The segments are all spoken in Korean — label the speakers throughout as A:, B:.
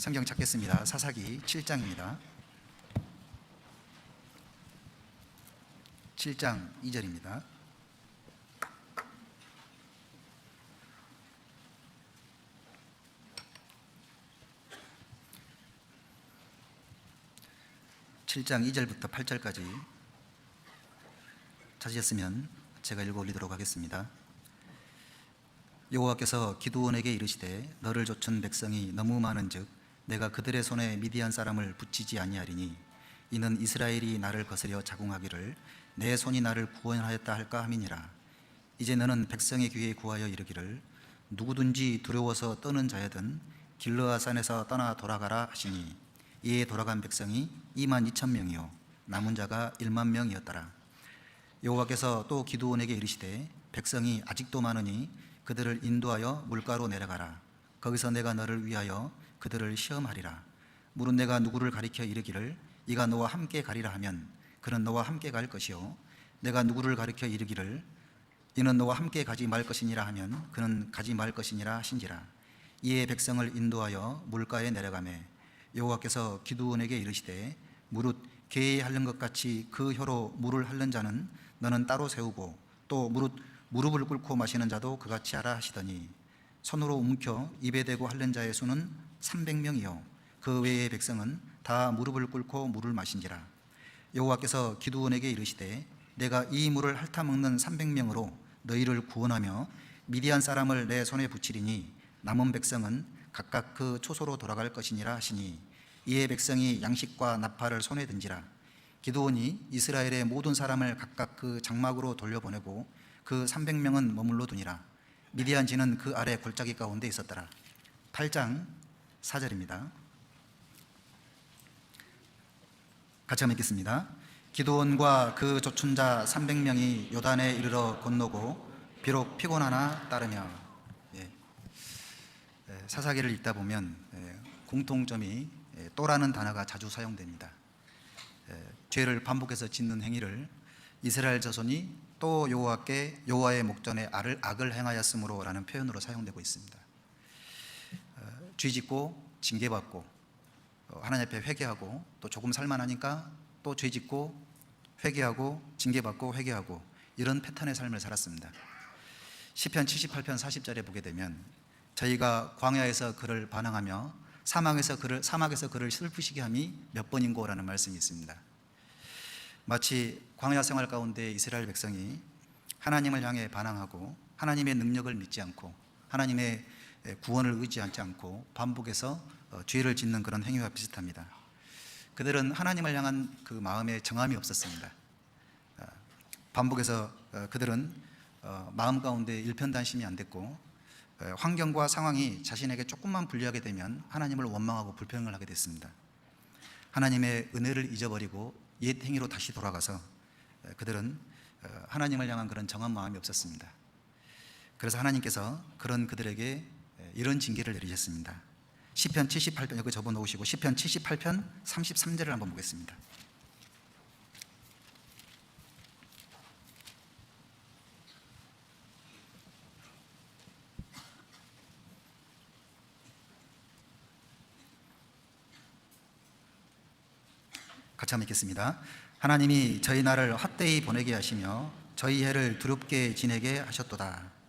A: 성경 찾겠습니다. 사사기 7장입니다. 7장 2절입니다. 칠장 2절부터 8절까지 찾으셨으면 제가 읽어 올리도록 하겠습니다. 여호와께서 기드온에게 이르시되 너를 좇은 백성이 너무 많은즉 내가 그들의 손에 미디안 사람을 붙이지 아니하리니 이는 이스라엘이 나를 거스려 자궁하기를 내 손이 나를 구원하였다 할까 함이니라. 이제 너는 백성의 귀에 구하여 이르기를 누구든지 두려워서 떠는 자여든 길르아산에서 떠나 돌아가라 하시니 이에 돌아간 백성이 2만 2천 명이요. 남은 자가 1만 명이었더라. 여호와께서 또 기드온에게 이르시되 백성이 아직도 많으니 그들을 인도하여 물가로 내려가라. 거기서 내가 너를 위하여 그들을 시험하리라. 물은 내가 누구를 가리켜 이르기를 이가 너와 함께 가리라 하면 그는 너와 함께 갈 것이요. 내가 누구를 가리켜 이르기를 이는 너와 함께 가지 말 것이니라 하면 그는 가지 말 것이니라 하신지라. 이에 백성을 인도하여 물가에 내려가매 여호와께서 기드온에게 이르시되 무릇 개에 핥는 것 같이 그 혀로 물을 핥는 자는 너는 따로 세우고 또 무릇 무릎을 꿇고 마시는 자도 그같이 하라 하시더니 손으로 움켜 입에 대고 핥는 자의 수는 300명이요 그 외의 백성은 다 무릎을 꿇고 물을 마신지라. 여호와께서 기드온에게 이르시되 내가 이 물을 핥아 먹는 300명으로 너희를 구원하며 미디안 사람을 내 손에 붙이리니 남은 백성은 각각 그 초소로 돌아갈 것이니라 하시니 이에 백성이 양식과 나팔을 손에 든지라. 기드온이 이스라엘의 모든 사람을 각각 그 장막으로 돌려보내고 그 300명은 머물러 두니라. 미디안 지는 그 아래 골짜기 가운데 있었더라. 8장 4절입니다 같이 한번 읽겠습니다 기드온과 그 조춘자 300명이 요단에 이르러 건너고 비록 피곤하나 따르며 예. 예, 사사기를 읽다 보면 예, 공통점이 예, 또라는 단어가 자주 사용됩니다. 예, 죄를 반복해서 짓는 행위를 이스라엘 자손이 또 여호와께 여호와의 목전에 악을, 악을 행하였으므로라는 표현으로 사용되고 있습니다. 어, 죄 짓고 징계받고 어, 하나님 앞에 회개하고 또 조금 살만하니까 또 죄 짓고 회개하고 징계받고 회개하고 이런 패턴의 삶을 살았습니다. 시편 78편 40절에 보게 되면 저희가 광야에서 그를 반항하며 사막에서 그를 사막에서 그를 슬프시게 함이 몇 번인고라는 말씀이 있습니다. 마치 광야 생활 가운데 이스라엘 백성이 하나님을 향해 반항하고 하나님의 능력을 믿지 않고 하나님의 구원을 의지하지 않고 반복해서 어, 죄를 짓는 그런 행위와 비슷합니다. 그들은 하나님을 향한 그 마음에 정함이 없었습니다. 어, 반복해서 어, 그들은 어, 마음 가운데 일편단심이 안 됐고 어, 환경과 상황이 자신에게 조금만 불리하게 되면 하나님을 원망하고 불평을 하게 됐습니다. 하나님의 은혜를 잊어버리고 옛 행위로 다시 돌아가서 어, 그들은 어, 하나님을 향한 그런 정한 마음이 없었습니다. 그래서 하나님께서 그런 그들에게 에, 이런 징계를 내리셨습니다. 시편 78편 여기 접어 놓으시고 시편 78편 33절을 한번 보겠습니다. 같이 한번 읽겠습니다. 하나님이 저희 나를 헛되이 보내게 하시며 저희 해를 두렵게 지내게 하셨도다.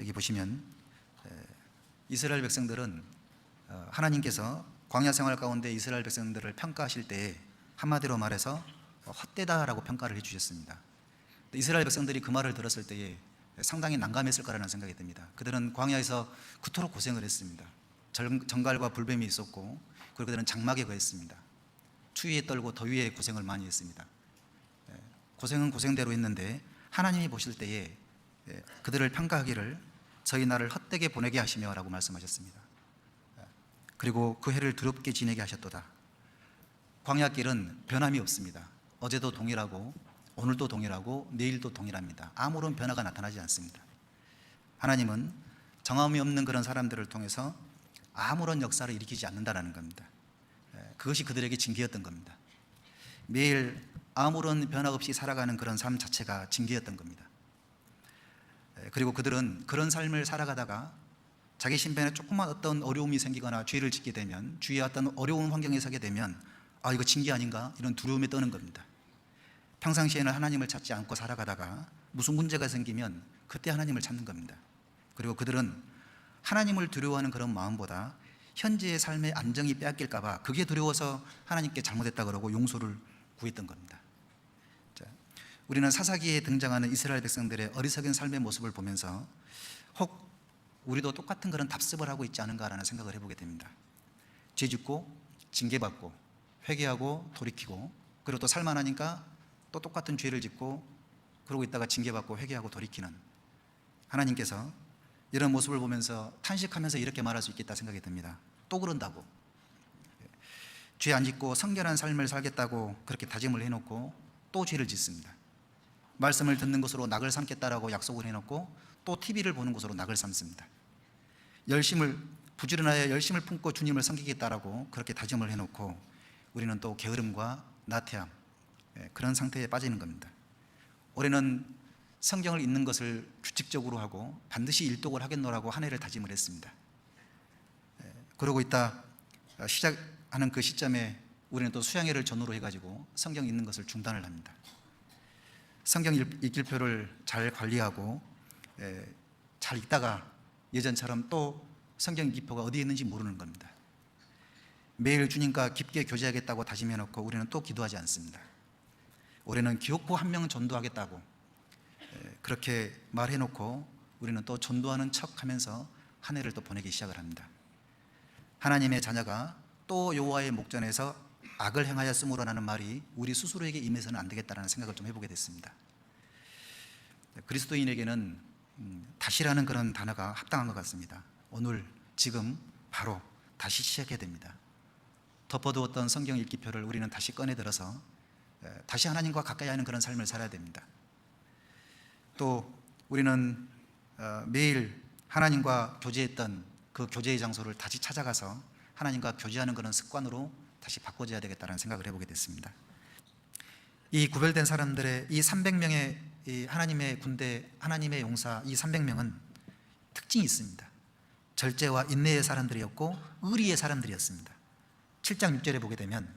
A: 어, 여기 보시면 에, 이스라엘 백성들은 어, 하나님께서 광야 생활 가운데 이스라엘 백성들을 평가하실 때 한마디로 말해서 어, 헛되다라고 평가를 해주셨습니다. 이스라엘 백성들이 그 말을 들었을 때에 상당히 난감했을 거라는 생각이 듭니다. 그들은 광야에서 그토록 고생을 했습니다. 정- 정갈과 불뱀이 있었고 그리고 그들은 장막에 거했습니다. 추위에 떨고 더위에 고생을 많이 했습니다. 예, 고생은 고생대로 했는데 하나님이 보실 때에 예, 그들을 평가하기를 저희 나를 헛되게 보내게 하시며 라고 말씀하셨습니다. 예, 그리고 그 해를 두렵게 지내게 하셨도다. 광야길은 변함이 없습니다. 어제도 동일하고 오늘도 동일하고 내일도 동일합니다. 아무런 변화가 나타나지 않습니다. 하나님은 정함이 없는 그런 사람들을 통해서 아무런 역사를 일으키지 않는다라는 겁니다. 예, 그것이 그들에게 징계였던 겁니다. 매일 아무런 변화 없이 살아가는 그런 삶 자체가 징계였던 겁니다. 예, 그리고 그들은 그런 삶을 살아가다가 자기 신변에 조금만 어떤 어려움이 생기거나 죄를 짓게 되면 주위에 어떤 어려운 환경에 서게 되면 아 이거 징계 아닌가 이런 두려움에 떠는 겁니다. 평상시에는 하나님을 찾지 않고 살아가다가 무슨 문제가 생기면 그때 하나님을 찾는 겁니다. 그리고 그들은 하나님을 두려워하는 그런 마음보다 현재의 삶의 안정이 빼앗길까봐 그게 두려워서 하나님께 잘못했다 그러고 용서를 구했던 겁니다. 자, 우리는 사사기에 등장하는 이스라엘 백성들의 어리석은 삶의 모습을 보면서 혹 우리도 똑같은 그런 답습을 하고 있지 않은가라는 생각을 해보게 됩니다. 죄 짓고 징계받고 회개하고 돌이키고 그리고 또 살만하니까 또 똑같은 죄를 짓고 그러고 있다가 징계받고 회개하고 돌이키는 하나님께서 이런 모습을 보면서 탄식하면서 이렇게 말할 수 있겠다 생각이 듭니다. 또 그런다고 죄 안 짓고 성결한 삶을 살겠다고 그렇게 다짐을 해놓고 또 죄를 짓습니다. 말씀을 듣는 것으로 낙을 삼겠다라고 약속을 해놓고 또 TV를 보는 것으로 낙을 삼습니다. 열심을 부지런하여 열심을 품고 주님을 섬기겠다라고 그렇게 다짐을 해놓고 우리는 또 게으름과 나태함 예, 그런 상태에 빠지는 겁니다. 올해는 성경을 읽는 것을 규칙적으로 하고 반드시 일독을 하겠노라고 한 해를 다짐을 했습니다. 예, 그러고 있다 어, 시작하는 그 시점에 우리는 또 수양회를 전후로 해가지고 성경 읽는 것을 중단을 합니다. 성경 읽- 읽기표를 잘 관리하고 예, 잘 읽다가 예전처럼 또 성경 읽기표가 어디에 있는지 모르는 겁니다. 매일 주님과 깊게 교제하겠다고 다짐해 놓고 우리는 또 기도하지 않습니다. 올해는 기옥포 한명 전도하겠다고 예, 그렇게 말해 놓고 우리는 또 전도하는 척 하면서 한 해를 또 보내기 시작을 합니다. 하나님의 자녀가 또 여호와의 목전에서 악을 행하였으므로 라는 말이 우리 스스로에게 임해서는 안 되겠다라는 생각을 좀 해보게 됐습니다. 그리스도인에게는 음, 다시라는 그런 단어가 합당한 것 같습니다. 오늘 지금 바로 다시 시작해야 됩니다. 덮어두었던 성경 읽기표를 우리는 다시 꺼내 들어서 에, 다시 하나님과 가까이 하는 그런 삶을 살아야 됩니다. 또 우리는 어, 매일 하나님과 교제했던 그 교제의 장소를 다시 찾아가서 하나님과 교제하는 그런 습관으로 다시 바꿔줘야 되겠다는 생각을 해보게 됐습니다. 이 구별된 사람들의 이 300명의 이 하나님의 군대, 하나님의 용사 이 300명은 특징이 있습니다. 절제와 인내의 사람들이었고 의리의 사람들이었습니다. 7장 6절에 보게 되면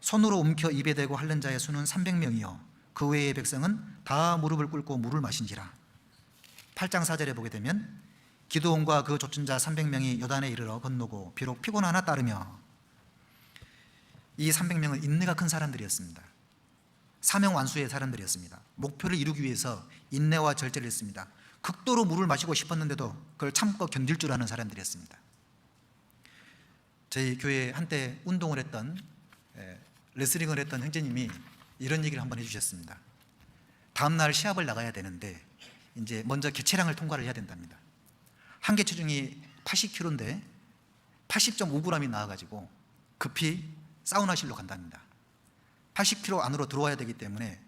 A: 손으로 움켜 입에 대고 핥는 자의 수는 300명이요 그 외의 백성은 다 무릎을 꿇고 물을 마신지라 8장 4절에 보게 되면 기도원과 그 쫓은 자 300명이 요단에 이르러 건너고 비록 피곤하나 따르며 이 300명은 인내가 큰 사람들이었습니다. 사명 완수의 사람들이었습니다. 목표를 이루기 위해서 인내와 절제를 했습니다. 극도로 물을 마시고 싶었는데도 그걸 참고 견딜 줄 아는 사람들이었습니다. 저희 교회 한때 운동을 했던 에, 레슬링을 했던 형제님이 이런 얘기를 한번 해주셨습니다. 다음 날 시합을 나가야 되는데 이제 먼저 개체량을 통과를 해야 된답니다. 한계 체중이 80kg인데 80.5g이 나와가지고 급히 사우나실로 간답니다. 80kg 안으로 들어와야 되기 때문에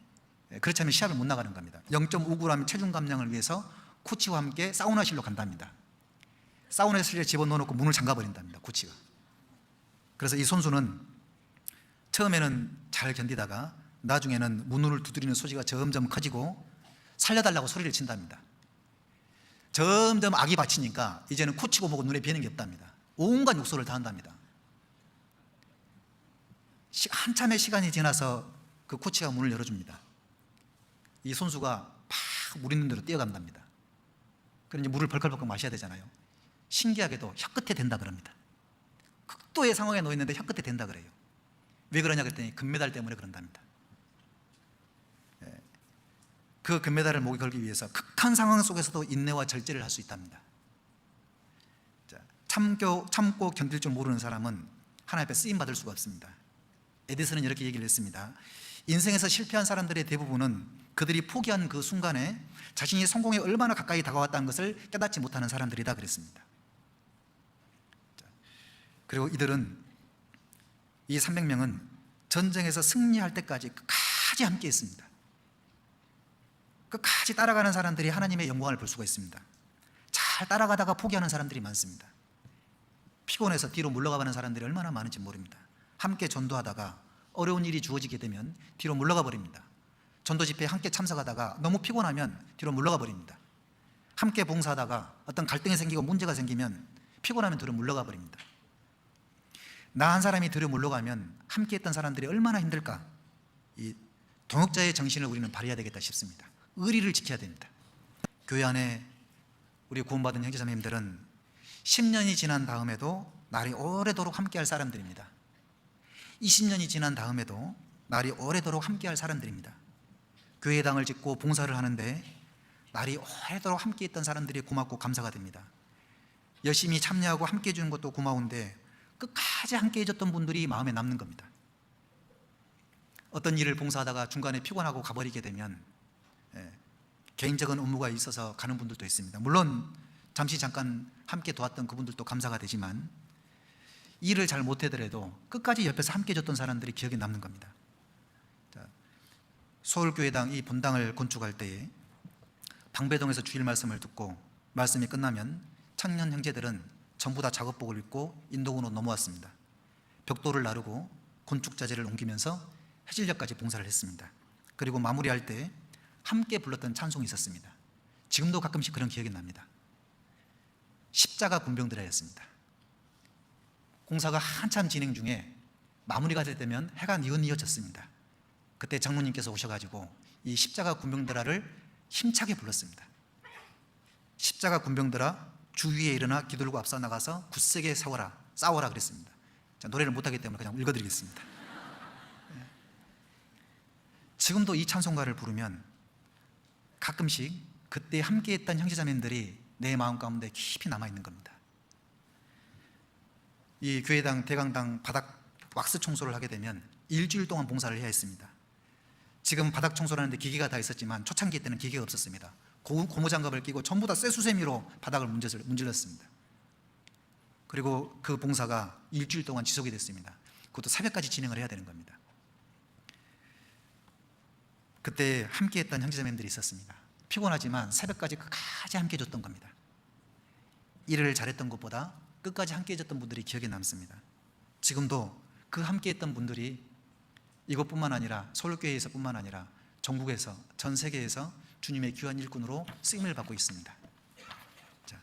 A: 예, 그렇지 않으면 시합을 못 나가는 겁니다. 0.5g 체중 감량을 위해서 코치와 함께 사우나실로 간답니다. 사우나실에 집어넣어놓고 문을 잠가버린답니다. 코치가. 그래서 이 선수는 처음에는 잘 견디다가 나중에는 문을 두드리는 소리가 점점 커지고 살려달라고 소리를 친답니다. 점점 악이 받치니까 이제는 코치고 보고 눈에 뵈는 게 없답니다. 온갖 욕설을 다 한답니다. 시- 한참의 시간이 지나서 그 코치가 문을 열어줍니다. 이 선수가 팍물 있는 대로 뛰어간답니다. 그럼 이제 물을 벌컥벌컥 마셔야 되잖아요. 신기하게도 혀 끝에 된다 그럽니다. 극도의 상황에 놓여 있는데 혀 끝에 된다 그래요. 왜 그러냐 그랬더니 금메달 때문에 그런답니다. 예. 그 금메달을 목에 걸기 위해서 극한 상황 속에서도 인내와 절제를 할 수 있답니다. 참고 견딜 줄 모르는 사람은 하나님 앞에 쓰임 받을 수가 없습니다. 에디슨은 이렇게 얘기를 했습니다. 인생에서 실패한 사람들의 대부분은 그들이 포기한 그 순간에 자신이 성공에 얼마나 가까이 다가왔다는 것을 깨닫지 못하는 사람들이다 그랬습니다. 자, 그리고 이들은 이 300명은 전쟁에서 승리할 때까지 끝까지 함께 했습니다. 끝까지 따라가는 사람들이 하나님의 영광을 볼 수가 있습니다. 잘 따라가다가 포기하는 사람들이 많습니다. 피곤해서 뒤로 물러가는 사람들이 얼마나 많은지 모릅니다. 함께 전도하다가 어려운 일이 주어지게 되면 뒤로 물러가 버립니다. 전도 집회에 함께 참석하다가 너무 피곤하면 뒤로 물러가 버립니다. 함께 봉사하다가 어떤 갈등이 생기고 문제가 생기면 피곤하면 뒤로 물러가 버립니다. 나 한 사람이 뒤로 물러가면 함께 했던 사람들이 얼마나 힘들까? 이 동역자의 정신을 우리는 발휘해야 되겠다 싶습니다. 의리를 지켜야 됩니다. 교회 안에 우리 구원받은 형제자매님들은 10년이 지난 다음에도 날이 오래도록 함께할 사람들입니다. 20년이 지난 다음에도 날이 오래도록 함께할 사람들입니다. 교회당을 짓고 봉사를 하는데 날이 오래도록 함께했던 사람들이 고맙고 감사가 됩니다. 열심히 참여하고 함께해 주는 것도 고마운데 끝까지 함께해 줬던 분들이 마음에 남는 겁니다. 어떤 일을 봉사하다가 중간에 피곤하고 가버리게 되면 예, 개인적인 업무가 있어서 가는 분들도 있습니다. 물론 잠시 잠깐 함께 도왔던 그분들도 감사가 되지만 일을 잘 못하더라도 끝까지 옆에서 함께 해줬던 사람들이 기억에 남는 겁니다. 자, 서울교회당 이 본당을 건축할 때에 방배동에서 주일 말씀을 듣고 말씀이 끝나면 청년 형제들은 전부 다 작업복을 입고 인도군으로 넘어왔습니다. 벽돌을 나르고 건축 자재를 옮기면서 해질녘까지 봉사를 했습니다. 그리고 마무리할 때 함께 불렀던 찬송이 있었습니다. 지금도 가끔씩 그런 기억이 납니다. 십자가 군병들이었습니다. 공사가 한참 진행 중에 마무리가 될 때면 해가 뉘어뉘어졌습니다. 그때 장로님께서 오셔가지고 이 십자가 군병들아를 힘차게 불렀습니다. 십자가 군병들아 주위에 일어나 기들고 앞서 나가서 굳세게 싸워라 싸워라 그랬습니다. 자, 노래를 못하기 때문에 그냥 읽어드리겠습니다. 예. 지금도 이 찬송가를 부르면 가끔씩 그때 함께했던 형제자매들이 내 마음 가운데 깊이 남아 있는 겁니다. 이 교회당 대강당 바닥 왁스 청소를 하게 되면 일주일 동안 봉사를 해야 했습니다. 지금 바닥 청소를 하는데 기계가 다 있었지만 초창기 때는 기계가 없었습니다. 고, 고무 장갑을 끼고 전부 다 쇠수세미로 바닥을 문질렀, 문질렀습니다. 그리고 그 봉사가 일주일 동안 지속이 됐습니다. 그것도 새벽까지 진행을 해야 되는 겁니다. 그때 함께했던 형제자매들이 있었습니다. 피곤하지만 새벽까지 끝까지 함께 해줬던 겁니다. 일을 잘했던 것보다 끝까지 함께 해줬던 분들이 기억에 남습니다. 지금도 그 함께 했던 분들이 이것뿐만 아니라 서울교회에서뿐만 아니라 전국에서 전 세계에서 주님의 귀한 일꾼으로 쓰임을 받고 있습니다. 자,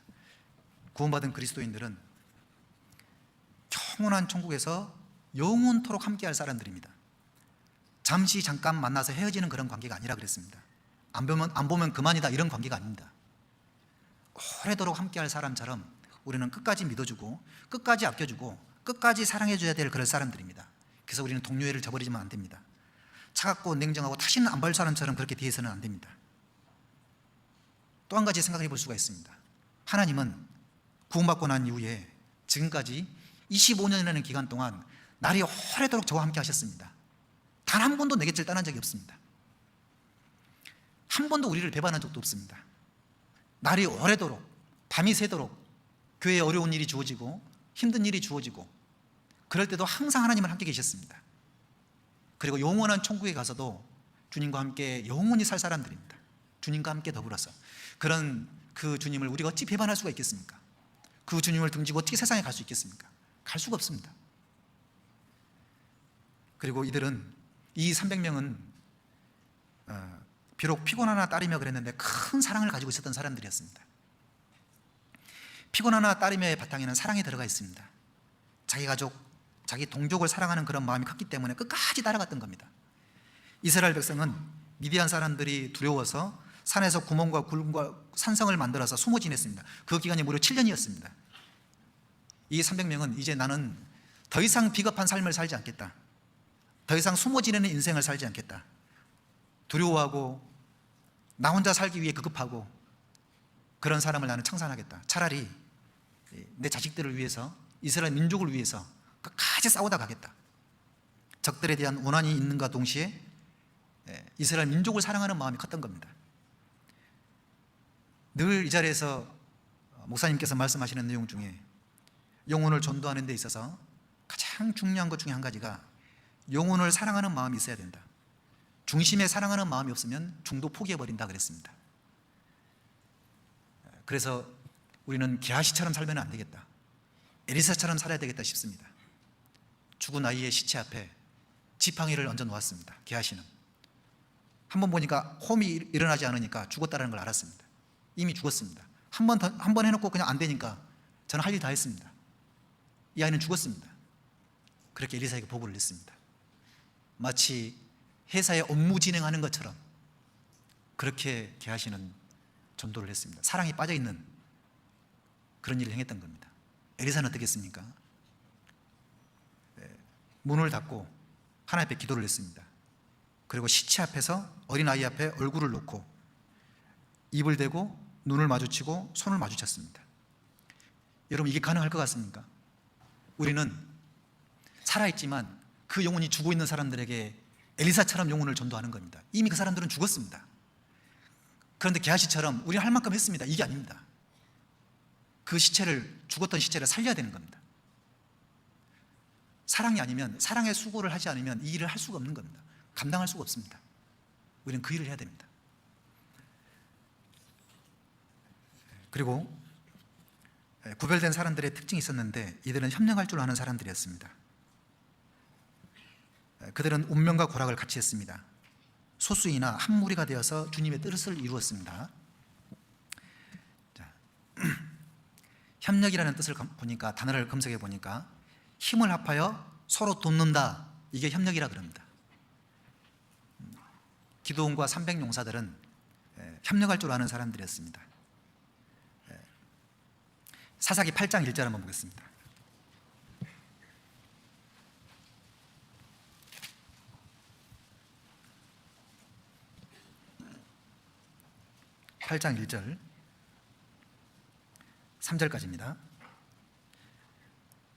A: 구원받은 그리스도인들은 영원한 천국에서 영원토록 함께할 사람들입니다. 잠시 잠깐 만나서 헤어지는 그런 관계가 아니라 그랬습니다. 안 보면 안 보면 그만이다 이런 관계가 아닙니다. 오래도록 함께할 사람처럼 우리는 끝까지 믿어주고 끝까지 아껴주고 끝까지 사랑해줘야 될 그런 사람들입니다. 그래서 우리는 동료애를 저버리지만 안 됩니다. 차갑고 냉정하고 다시는 안 볼 사람처럼 그렇게 뒤에서는 안 됩니다. 또 한 가지 생각해 볼 수가 있습니다. 하나님은 구원받고 난 이후에 지금까지 25년이라는 기간 동안 날이 오래도록 저와 함께 하셨습니다. 단 한 번도 내 곁을 떠난 적이 없습니다. 한 번도 우리를 배반한 적도 없습니다. 날이 오래도록 밤이 새도록 교회에 어려운 일이 주어지고 힘든 일이 주어지고 그럴 때도 항상 하나님은 함께 계셨습니다. 그리고 영원한 천국에 가서도 주님과 함께 영원히 살 사람들입니다. 주님과 함께 더불어서 그런 그 주님을 우리가 어찌 배반할 수가 있겠습니까? 그 주님을 등지고 어떻게 세상에 갈 수 있겠습니까? 갈 수가 없습니다. 그리고 이들은 이 300명은 어, 비록 피곤하나 따르며 그랬는데 큰 사랑을 가지고 있었던 사람들이었습니다. 피곤하나 따르며의 바탕에는 사랑이 들어가 있습니다. 자기 가족, 자기 동족을 사랑하는 그런 마음이 컸기 때문에 끝까지 따라갔던 겁니다. 이스라엘 백성은 미디안 사람들이 두려워서 산에서 구멍과 굴과 산성을 만들어서 숨어 지냈습니다. 그 기간이 무려 7년이었습니다. 이 300명은 이제 나는 더 이상 비겁한 삶을 살지 않겠다. 더 이상 숨어 지내는 인생을 살지 않겠다. 두려워하고 나 혼자 살기 위해 급급하고 그런 사람을 나는 청산하겠다. 차라리 내 자식들을 위해서 이스라엘 민족을 위해서 끝까지 싸우다 가겠다. 적들에 대한 원한이 있는가 동시에 예, 이스라엘 민족을 사랑하는 마음이 컸던 겁니다. 늘 이 자리에서 목사님께서 말씀하시는 내용 중에 영혼을 전도하는 데 있어서 가장 중요한 것 중에 한 가지가 영혼을 사랑하는 마음이 있어야 된다. 중심에 사랑하는 마음이 없으면 중도 포기해버린다 그랬습니다. 그래서 우리는 게하시처럼 살면 안 되겠다. 에리사처럼 살아야 되겠다 싶습니다. 죽은 아이의 시체 앞에 지팡이를 얹어 놓았습니다. 게하시는. 한 번 보니까 홈이 일어나지 않으니까 죽었다는 걸 알았습니다. 이미 죽었습니다. 한 번, 한 번 해놓고 그냥 안 되니까 저는 할 일 다 했습니다. 이 아이는 죽었습니다. 그렇게 엘리사에게 보고를 했습니다. 마치 회사에 업무 진행하는 것처럼 그렇게 계하시는 전도를 했습니다. 사랑에 빠져 있는 그런 일을 행했던 겁니다. 엘리사는 어떻게 했습니까? 네, 문을 닫고 하나님 앞에 기도를 했습니다. 그리고 시체 앞에서 어린 아이 앞에 얼굴을 놓고 입을 대고 눈을 마주치고 손을 마주쳤습니다. 여러분 이게 가능할 것 같습니까? 우리는 살아있지만 그 영혼이 죽어 있는 사람들에게 엘리사처럼 영혼을 전도하는 겁니다. 이미 그 사람들은 죽었습니다. 그런데 게하시처럼 우리 할 만큼 했습니다. 이게 아닙니다. 그 시체를 죽었던 시체를 살려야 되는 겁니다. 사랑이 아니면 사랑의 수고를 하지 않으면 이 일을 할 수가 없는 겁니다. 감당할 수가 없습니다. 우리는 그 일을 해야 됩니다. 그리고 구별된 사람들의 특징이 있었는데 이들은 협력할 줄 아는 사람들이었습니다. 그들은 운명과 고락을 같이 했습니다. 소수이나 한 무리가 되어서 주님의 뜻을 이루었습니다. 자, 협력이라는 뜻을 검- 보니까 단어를 검색해 보니까 힘을 합하여 서로 돕는다 이게 협력이라 그럽니다. 음, 기도원과 300용사들은 예, 협력할 줄 아는 사람들이었습니다. 예, 사사기 8장 1절 한번 보겠습니다. 8장 1절 3절까지입니다.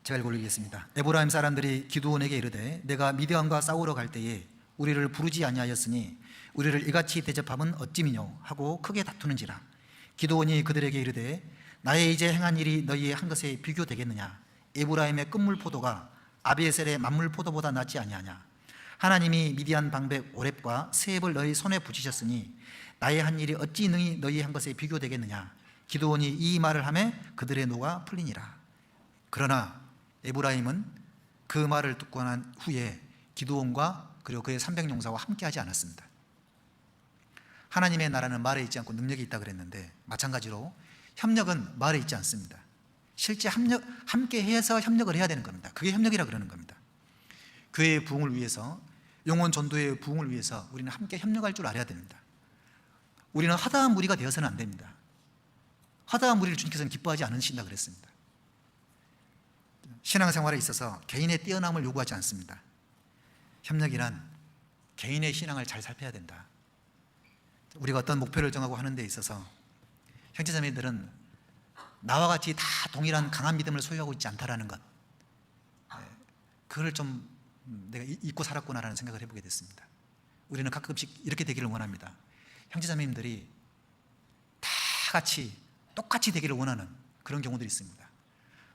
A: 제가 읽어드리겠습니다. 에브라임 사람들이 기드온에게 이르되 내가 미디안과 싸우러 갈 때에 우리를 부르지 아니하였으니 우리를 이같이 대접함은 어찌미뇨? 하고 크게 다투는지라. 기드온이 그들에게 이르되 나의 이제 행한 일이 너희의 한 것에 비교되겠느냐? 에브라임의 끝물 포도가 아비에셀의 만물 포도보다 낫지 아니하냐? 하나님이 미디안 방백 오렙과 세heb을 너희 손에 붙이셨으니 나의 한 일이 어찌 능히 너희 한 것에 비교되겠느냐 기드온이 이 말을 하매 그들의 노가 풀리니라. 그러나 에브라임은 그 말을 듣고 난 후에 기드온과 그리고 그의 300용사와 함께 하지 않았습니다. 하나님의 나라는 말에 있지 않고 능력이 있다 그랬는데 마찬가지로 협력은 말에 있지 않습니다. 실제 협력, 함께 해서 협력을 해야 되는 겁니다. 그게 협력이라 그러는 겁니다. 교회의 부흥을 위해서 영혼 전도의 부흥을 위해서 우리는 함께 협력할 줄 알아야 됩니다. 우리는 하다한 무리가 되어서는 안 됩니다. 하다한 무리를 주님께서는 기뻐하지 않으신다 그랬습니다. 신앙생활에 있어서 개인의 뛰어남을 요구하지 않습니다. 협력이란 개인의 신앙을 잘 살펴야 된다. 우리가 어떤 목표를 정하고 하는 데 있어서 형제자매들은 나와 같이 다 동일한 강한 믿음을 소유하고 있지 않다라는 것. 네, 그걸 좀 음, 내가 이- 잊고 살았구나라는 생각을 해보게 됐습니다. 우리는 가끔씩 이렇게 되기를 원합니다. 형제자매님들이 다 같이 똑같이 되기를 원하는 그런 경우들이 있습니다.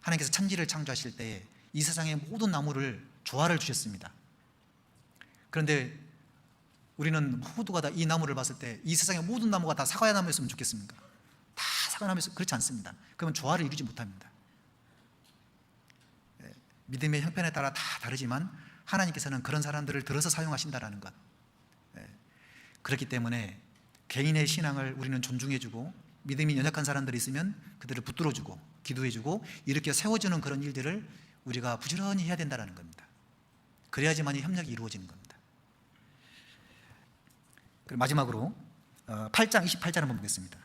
A: 하나님께서 천지를 창조하실 때이 세상의 모든 나무를 조화를 주셨습니다. 그런데 우리는 모두가 다 이 나무를 봤을 때 이 세상의 모든 나무가 다 사과의 나무였으면 좋겠습니까? 다 사과 나무였으면 그렇지 않습니다. 그러면 조화를 이루지 못합니다. 예, 믿음의 형편에 따라 다 다르지만 하나님께서는 그런 사람들을 들어서 사용하신다라는 것. 예, 그렇기 때문에 개인의 신앙을 우리는 존중해주고 믿음이 연약한 사람들이 있으면 그들을 붙들어주고 기도해주고 이렇게 세워주는 그런 일들을 우리가 부지런히 해야 된다는 겁니다. 그래야지만이 협력이 이루어지는 겁니다. 그리고 마지막으로 어, 8장 28절 한번 보겠습니다.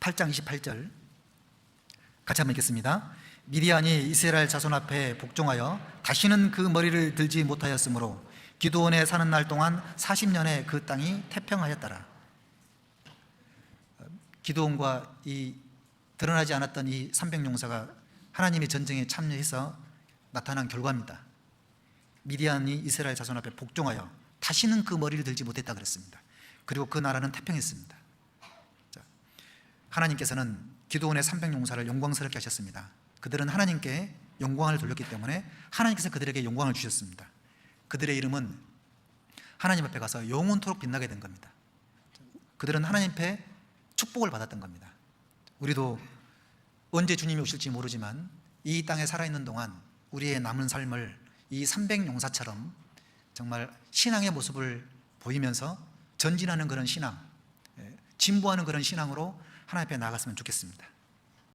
A: 8장 28절 같이 한번 읽겠습니다. 미디안이 이스라엘 자손 앞에 복종하여 다시는 그 머리를 들지 못하였으므로 기도원에 사는 날 동안 40년에 그 땅이 태평하였더라. 기도원과 이 드러나지 않았던 이 300용사가 하나님의 전쟁에 참여해서 나타난 결과입니다. 미디안이 이스라엘 자손 앞에 복종하여 다시는 그 머리를 들지 못했다 그랬습니다. 그리고 그 나라는 태평했습니다. 자, 하나님께서는 기도원의 300용사를 영광스럽게 하셨습니다. 그들은 하나님께 영광을 돌렸기 때문에 하나님께서 그들에게 영광을 주셨습니다. 그들의 이름은 하나님 앞에 가서 영원토록 빛나게 된 겁니다. 그들은 하나님 앞에 축복을 받았던 겁니다. 우리도 언제 주님이 오실지 모르지만 이 땅에 살아있는 동안 우리의 남은 삶을 이 300용사처럼 정말 신앙의 모습을 보이면서 전진하는 그런 신앙, 예, 진보하는 그런 신앙으로 하나님 앞에 나갔으면 좋겠습니다.